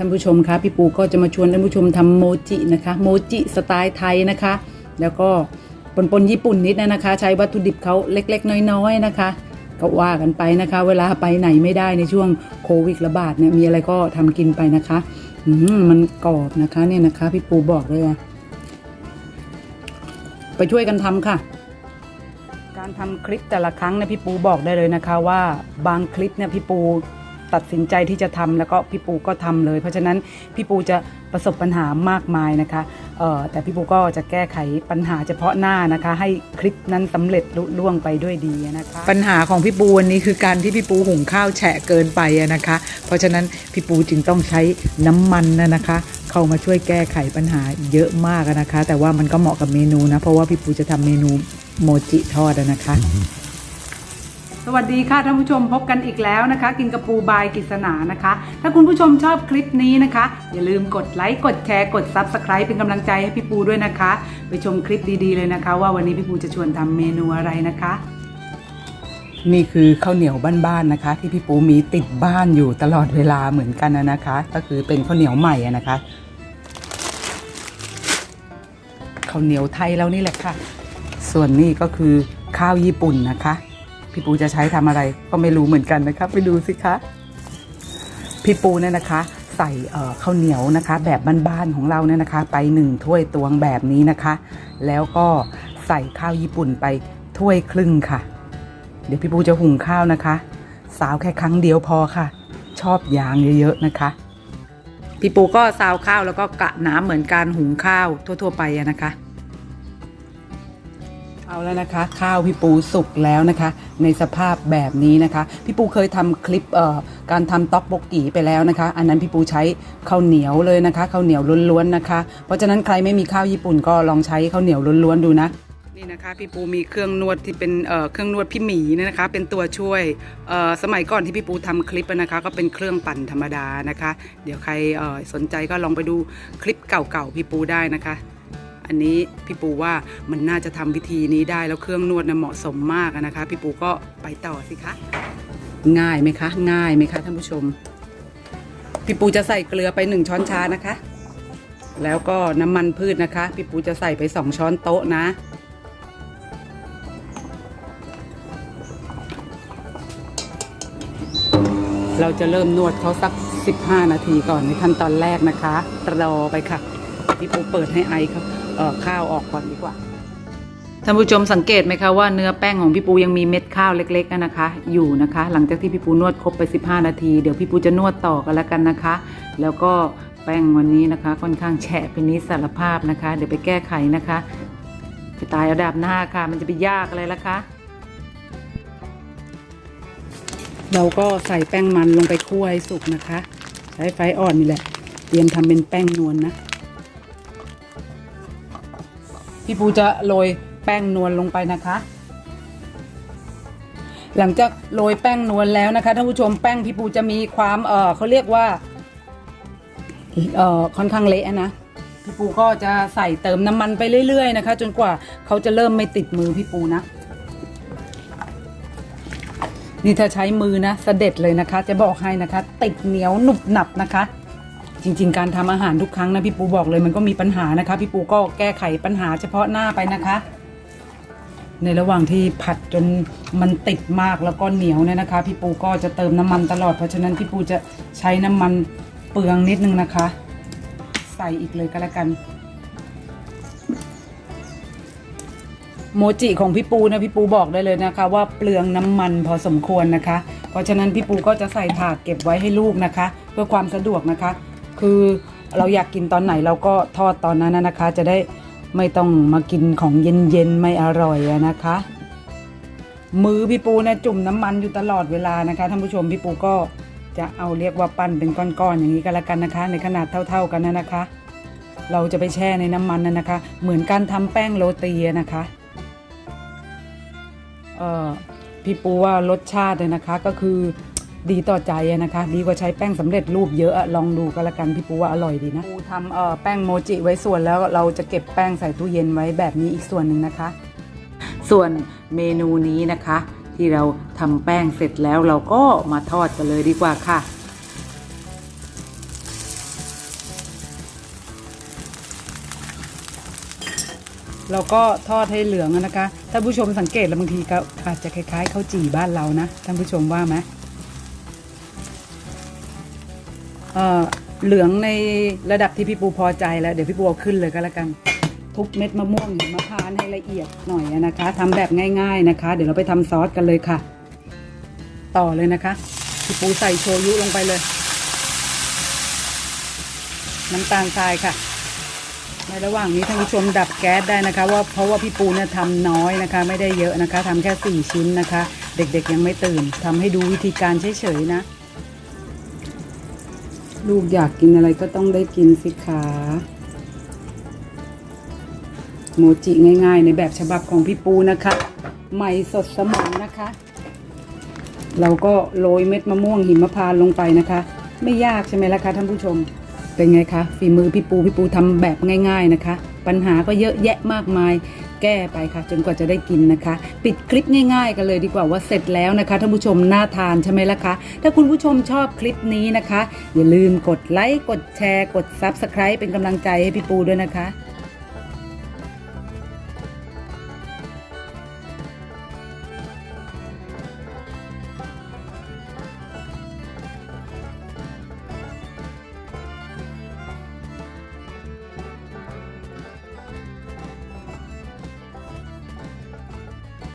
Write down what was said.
ท่านผู้ชมคะพี่ปูก็จะมาชวนท่านผู้ชมทำโมจินะคะโมจิสไตล์ไทยนะคะ แล้วก็ปนปนญี่ปุ่นนิดนะคะ ใช้วัตถุดิบเขาเล็ก ๆ น้อยๆนะคะ ก็ว่ากันไปนะคะ เวลาไปไหนไม่ได้ในช่วงโควิดระบาดเนี่ยมีอะไรก็ทำกินไปนะคะอืมมันกรอบนะคะเนี่ยนะคะ พี่ปูบอกเลยอะไปช่วยกันทำค่ะ การทำคลิปแต่ละครั้งเนี่ยพี่ปูบอกได้เลยนะคะว่าบางคลิปเนี่ยพี่ปู ตัดสินใจที่จะทำแล้วก็พี่ปูก็ทำเลย เพราะฉะนั้นพี่ปูจะประสบปัญหามากมายนะคะแต่พี่ปูก็จะแก้ไขปัญหาเฉพาะหน้านะคะ ให้คลิปนั้นสำเร็จลุล่วงไปด้วยดีนะคะ ปัญหาของพี่ปูวันนี้คือการที่พี่ปูหุงข้าวแฉะเกินไปนะคะ เพราะฉะนั้นพี่ปูจึงต้องใช้น้ำมันนะนะคะเข้ามาช่วยแก้ไขปัญหาเยอะมากนะคะ แต่ว่ามันก็เหมาะกับเมนูนะ เพราะว่าพี่ปูจะทำเมนูโมจิทอดอะนะคะ สวัสดีค่ะท่านผู้ชมพบกันอีกแล้วนะคะ กินกระปูบายกิษณานะคะ ถ้าคุณผู้ชมชอบคลิปนี้นะคะ อย่าลืมกดไลค์ กดแชร์ กด Subscribe เป็นกำลังใจให้พี่ปูด้วยนะคะ ไปชมคลิปดีๆเลยนะคะ ว่าวันนี้พี่ปูจะชวนทำเมนูอะไรนะคะ นี่คือข้าวเหนียวบ้านๆนะคะ ที่พี่ปูมีติดบ้านอยู่ตลอดเวลาเหมือนกันนะนะคะ ก็คือเป็นข้าวเหนียวใหม่นะคะข้าวเหนียวไทยเรานี่แหละค่ะ ส่วนนี้ก็คือข้าวญี่ปุ่นนะคะ พี่ปูจะใช้ทำอะไรก็ไม่รู้เหมือนกันนะคะไปดูสิคะพี่ปูเนี่ยนะคะ ใส่ข้าวเหนียวนะคะ แบบบ้านๆของเราเนี่ยนะคะ ไปหนึ่งถ้วยตวงแบบนี้นะคะ แล้วก็ใส่ข้าวญี่ปุ่นไปถ้วยครึ่งค่ะ เดี๋ยวพี่ปูจะหุงข้าวนะคะ สาวแค่ครั้งเดียวพอค่ะ ชอบยางเยอะๆนะคะพี่ปูก็ซาวข้าวแล้วก็กะน้ำเหมือนการหุงข้าวทั่ว ๆ ไปอะนะคะ เอาแล้วนะคะ ข้าวพี่ปูสุกแล้วนะคะ ในสภาพแบบนี้นะคะ พี่ปูเคยทำคลิปการทำต๊อกบกกีไปแล้วนะคะ อันนั้นพี่ปูใช้ข้าวเหนียวเลยนะคะข้าวเหนียวล้วนๆนะคะ เพราะฉะนั้นใครไม่มีข้าวญี่ปุ่นก็ลองใช้ข้าวเหนียวล้วนๆดูนะนี่นะคะพี่ปูมีเครื่องนวดที่เป็นเเครื่องนวดพี่หมีเนยนะคะ เป็นตัวช่วยสมัยก่อนที่พี่ปูทำคลิปนะคะ ก็เป็นเครื่องปั่นธรรมดานะคะ เดี๋ยวใครสนใจก็ลองไปดูคลิปเก่าๆพี่ปูได้นะคะ อันนี้พี่ปูว่ามันน่าจะทำวิธีนี้ได้แล้วเครื่องนวดนะเหมาะสมมากนะคะ พี่ปูก็ไปต่อสิคะง่ายไหมคะ ง่ายไหมคะท่านผู้ชม พี่ปูจะใส่เกลือไปหนึ่งช้อนชานะคะ แล้วก็น้ำมันพืชนะคะ พี่ปูจะใส่ไปสองช้อนโต๊ะนะเราจะเริ่มนวดเขาสัก 15 นาทีก่อนในขั้นตอนแรกนะคะ รอไปค่ะ พี่ปูเปิดให้ไอเขาเอ่อ ข้าวออกก่อนดีกว่าท่านผู้ชมสังเกตไหมคะว่าเนื้อแป้งของพี่ปูยังมีเม็ดข้าวเล็กๆนะคะ อยู่นะคะ หลังจากที่พี่ปูนวดครบไป 15 นาทีเดี๋ยวพี่ปูจะนวดต่อกันแล้วกันนะคะ แล้วก็แป้งวันนี้นะคะ ค่อนข้างแฉะเป็นนิดสารภาพนะคะ เดี๋ยวไปแก้ไขนะคะไปตายเอาดาบหน้าค่ะ มันจะไปยากอะไรล่ะคะเราก็ใส่แป้งมันลงไปคั่วให้สุกนะคะ ใช้ไฟอ่อนนี่แหละ เตรียมทำเป็นแป้งนวลนะ พี่ปูจะโรยแป้งนวลลงไปนะคะ หลังจากโรยแป้งนวลแล้วนะคะท่านผู้ชมแป้งพี่ปูจะมีความเออเขาเรียกว่าเออค่อนข้างเละนะพี่ปูก็จะใส่เติมน้ำมันไปเรื่อยๆนะคะ จนกว่าเขาจะเริ่มไม่ติดมือพี่ปูนะนี่ถ้าใช้มือนะเสด็จเลยนะคะ จะบอกให้นะคะ ติดเหนียวหนุบหนับนะคะ จริง ๆ การทำอาหารทุกครั้งนะพี่ปูบอกเลยมันก็มีปัญหานะคะ พี่ปูก็แก้ไขปัญหาเฉพาะหน้าไปนะคะ ในระหว่างที่ผัดจนมันติดมากแล้วก็เหนียวเนี่ยนะคะ พี่ปูก็จะเติมน้ำมันตลอดเพราะฉะนั้นพี่ปูจะใช้น้ำมันเปลืองนิดนึงนะคะ ใส่อีกเลยก็แล้วกันโมจิของพี่ปูนะพี่ปูบอกได้เลยนะคะ ว่าเปลืองน้ำมันพอสมควรนะคะ เพราะฉะนั้นพี่ปูก็จะใส่ถาดเก็บไว้ให้ลูกนะคะ เพื่อความสะดวกนะคะ คือเราอยากกินตอนไหนเราก็ทอดตอนนั้นนะคะ จะได้ไม่ต้องมากินของเย็นๆไม่อร่อยนะคะ มือพี่ปูเนี่ยจุ่มน้ำมันอยู่ตลอดเวลานะคะท่านผู้ชมพี่ปูก็จะเอาเรียกว่าปั้นเป็นก้อนๆอย่างนี้ก็แล้วกันนะคะ ในขนาดเท่า ๆกันนะนะคะ เราจะไปแช่ในน้ำมันนั่นนะคะ เหมือนการทำแป้งโรตีนะคะเอ่อพี่ปูว่ารสชาติเนี่ยนะคะก็คือ ดีต่อใจนะคะ ดีกว่าใช้แป้งสำเร็จรูปเยอะลองดูก็แล้วกันพี่ปูว่าอร่อยดีนะปูทำแป้งโมจิไว้ส่วนแล้วเราจะเก็บแป้งใส่ตู้เย็นไว้แบบนี้อีกส่วนหนึ่งนะคะ ส่วนเมนูนี้นะคะ ที่เราทำแป้งเสร็จแล้วเราก็มาทอดกันเลยดีกว่าค่ะเราก็ทอดให้เหลืองนะคะ ท่านผู้ชมสังเกตแล้วบางทีก็อาจจะคล้ายๆข้าวจี่บ้านเรานะ ท่านผู้ชมว่าไหม เเหลืองในระดับที่พี่ปูพอใจแล้ว เดี๋ยวพี่ปูเอาขึ้นเลยก็แล้วกัน ทุบเม็ดมะม่วงหิมพานต์ให้ละเอียดหน่อยนะคะทำแบบง่าย ๆนะคะ เดี๋ยวเราไปทำซอสกันเลยค่ะ ต่อเลยนะคะ พี่ปูใส่โชยุลงไปเลย น้ำตาลทรายค่ะ ในระหว่างนี้ท่านผู้ชมดับแก๊สได้นะคะ ว่าเพราะว่าพี่ปูเนี่ยทำน้อยนะคะ ไม่ได้เยอะนะคะทำแค่สี่ชิ้นนะคะ เด็กๆยังไม่ตื่นทำให้ดูวิธีการเฉยๆนะ ลูกอยากกินอะไรก็ต้องได้กินสิคะโมจิง่ายๆ ในแบบฉบับของพี่ปูนะคะใหม่สดสมองนะคะ เราก็โรยเม็ดมะม่วงหิมพานต์ลงไปนะคะ ไม่ยากใช่ไหมล่ะคะท่านผู้ชม เป็นไงคะฝีมือพี่ปูพี่ปูทำแบบง่าย ๆนะคะ ปัญหาก็เยอะแยะมากมาย แก้ไปค่ะ จนกว่าจะได้กินนะคะ ปิดคลิปง่าย ๆ กันเลยดีกว่าว่าเสร็จแล้วนะคะท่านผู้ชมน่าทานใช่ไหมล่ะคะถ้าคุณผู้ชมชอบคลิปนี้นะคะ อย่าลืมกดไลค์กดแชร์ กด Subscribe เป็นกำลังใจให้พี่ปูด้วยนะคะ